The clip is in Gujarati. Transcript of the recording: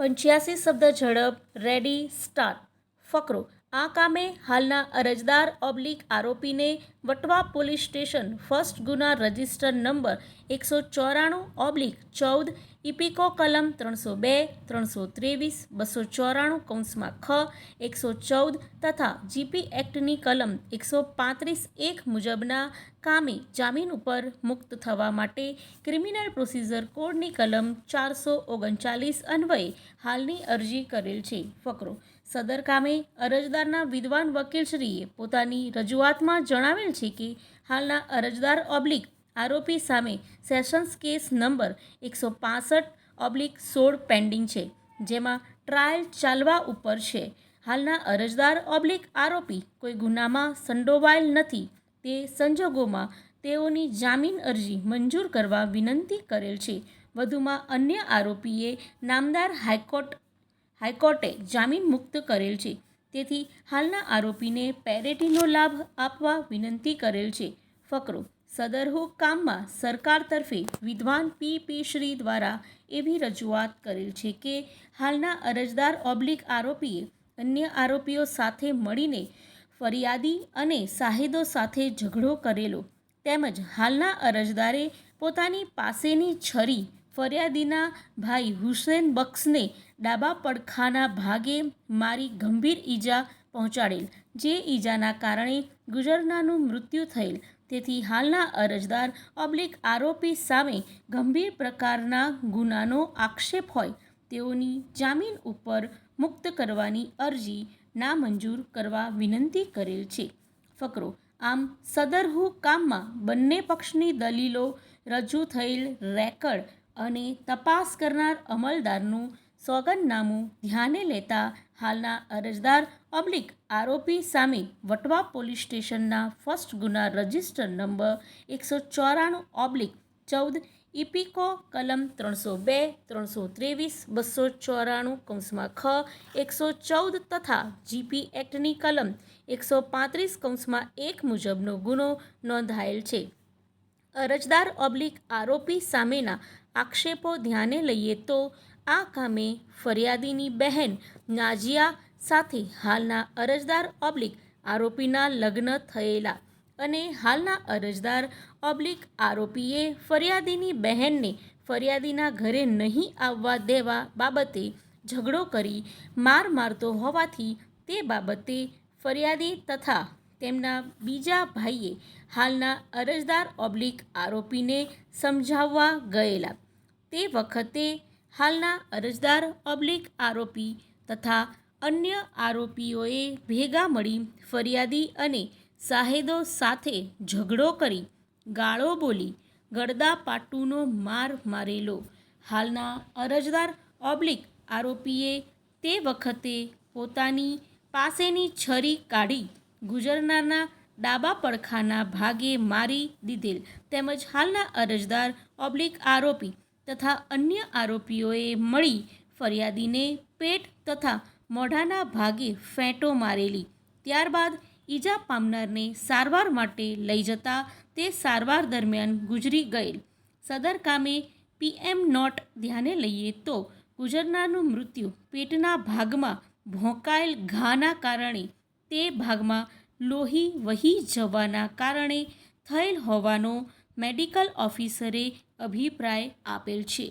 પંચ્યાસી શબ્દ ઝડપ રેડી સ્ટાર્ટ ફકરો. આ કામે હાલના અરજદાર ઓબ્લિક આરોપીને વટવા પોલીસ સ્ટેશન ફર્સ્ટ ગુના રજિસ્ટર નંબર એકસો ચોરાણું ઓબ્લિક ચૌદ ઇપિકો કલમ ત્રણસો બે, ત્રણસો ત્રેવીસ, બસો ચોરાણું કૌંસમાં ખ, એકસો ચૌદ તથા જીપી એક્ટની કલમ એકસો પાંત્રીસ એક મુજબના કામે જામીન ઉપર મુક્ત થવા માટે ક્રિમિનલ પ્રોસિજર કોડની કલમ ચારસો ઓગણચાલીસ અન્વયે હાલની અરજી કરેલ છે. ફકરો. સદર કામે અરજદારના વિદ્વાન વકીલશ્રીએ પોતાની રજૂઆતમાં જણાવેલ છે કે હાલના અરજદાર ઓબ્લિક આરોપી સામે સેશન્સ કેસ નંબર એકસો પાસઠ ઓબ્લિક સોળ પેન્ડિંગ છે, જેમાં ટ્રાયલ ચાલવા ઉપર છે. હાલના અરજદાર ઓબ્લિક આરોપી કોઈ ગુનામાં સંડોવાયેલ નથી. તે સંજોગોમાં તેઓની જામીન અરજી મંજૂર કરવા વિનંતી કરેલ છે. વધુમાં અન્ય આરોપીએ નામદાર હાઈકોર્ટ, હાઈકોર્ટે જામીન મુક્ત કરેલ છે. તેથી હાલના આરોપીને પેરેટીનો લાભ આપવા વિનંતી કરેલ છે. ફકરો સદરહુ કામમાં સરકાર તરફે વિદ્વાન પી પી શ્રી દ્વારા એવી રજૂઆત કરેલ છે કે હાલના અરજદાર ઓબ્લિક આરોપીએ અન્ય આરોપીઓ સાથે મળીને ફરિયાદી અને સાહિદો સાથે ઝઘડો કરેલો. તેમજ હાલના અરજદારે પોતાની પાસેની છરી ફરિયાદીના ભાઈ હુસેન બક્ષને ડાબા પડખાના ભાગે મારી ગંભીર ઈજા પહોંચાડેલ, જે ઈજાના કારણે ગુજરનાનું મૃત્યુ થયેલ. તેથી હાલના અરજદાર ઓબ્લિક આરોપી સામે ગંભીર પ્રકારના ગુનાનો આક્ષેપ હોય તેઓની જામીન ઉપર મુક્ત કરવાની અરજી નામંજૂર કરવા વિનંતી કરેલ છે. ફકરો, આમ સદરહુ કામમાં બંને પક્ષની દલીલો રજૂ થયેલ રેકર્ડ અને તપાસ કરનાર અમલદારનું સોગંદનામું ધ્યાને લેતા હાલના અરજદાર ઓબ્લિક આરોપી સામે વટવા પોલીસ સ્ટેશનના ફર્સ્ટ ગુના રજિસ્ટર નંબર એકસો ચોરાણું ઓબ્લિક ચૌદ ઇપિકો કલમ ત્રણસો બે, ત્રણસો ત્રેવીસ, બસો ચોરાણું, કૌંસમાં ખ, એકસો ચૌદ તથા જીપી એક્ટની કલમ એકસો પાંત્રીસ, કૌંસમાં એક મુજબનો ગુનો નોંધાયેલ છે. અરજદાર ઓબ્લિક આરોપી સામેના આક્ષેપો ધ્યાને લઈએ તો આ કામે ફરિયાદીની બહેન નાજિયા સાથે હાલના અરજદાર ઓબ્લિક આરોપીના લગ્ન થયેલા અને હાલના અરજદાર ઓબ્લિક આરોપીએ ફરિયાદીની બહેનને ફરિયાદીના ઘરે નહીં આવવા દેવા બાબતે ઝઘડો કરી માર મારતો હોવાથી તે બાબતે ફરિયાદી તથા તેમના બીજા ભાઈએ હાલના અરજદાર ઓબ્લિક આરોપીને સમજાવવા ગયેલા. તે વખતે હાલના અરજદાર ઓબ્લિક આરોપી તથા અન્ય આરોપીઓએ ભેગા મળી ફરિયાદી અને સાહેદો સાથે ઝઘડો કરી ગાળો બોલી ગળદા પાટુનો માર મારેલો. હાલના અરજદાર ઓબ્લિક આરોપીએ તે વખતે પોતાની પાસેની છરી કાઢી ગુજરનારના ડાબા પડખાના ભાગે મારી દીધેલ. તેમજ હાલના અરજદાર ઓબ્લિક આરોપી તથા અન્ય આરોપીઓએ મળી ફરિયાદીને પેટ તથા મોઢાના ભાગે ફેંટો મારેલી. ત્યારબાદ ઈજા પામનારને સારવાર માટે લઈ જતા તે સારવાર દરમિયાન ગુજરી ગયેલ. સદર કામે પીએમ નોટ ધ્યાને લઈએ તો ગુજરનારનું મૃત્યુ પેટના ભાગમાં ભોંકાયેલ ઘાના કારણે, તે ભાગમાં લોહી વહી જવાના કારણે થયેલ હોવાનો મેડિકલ ઓફિસરે અભિપ્રાય આપેલ છે.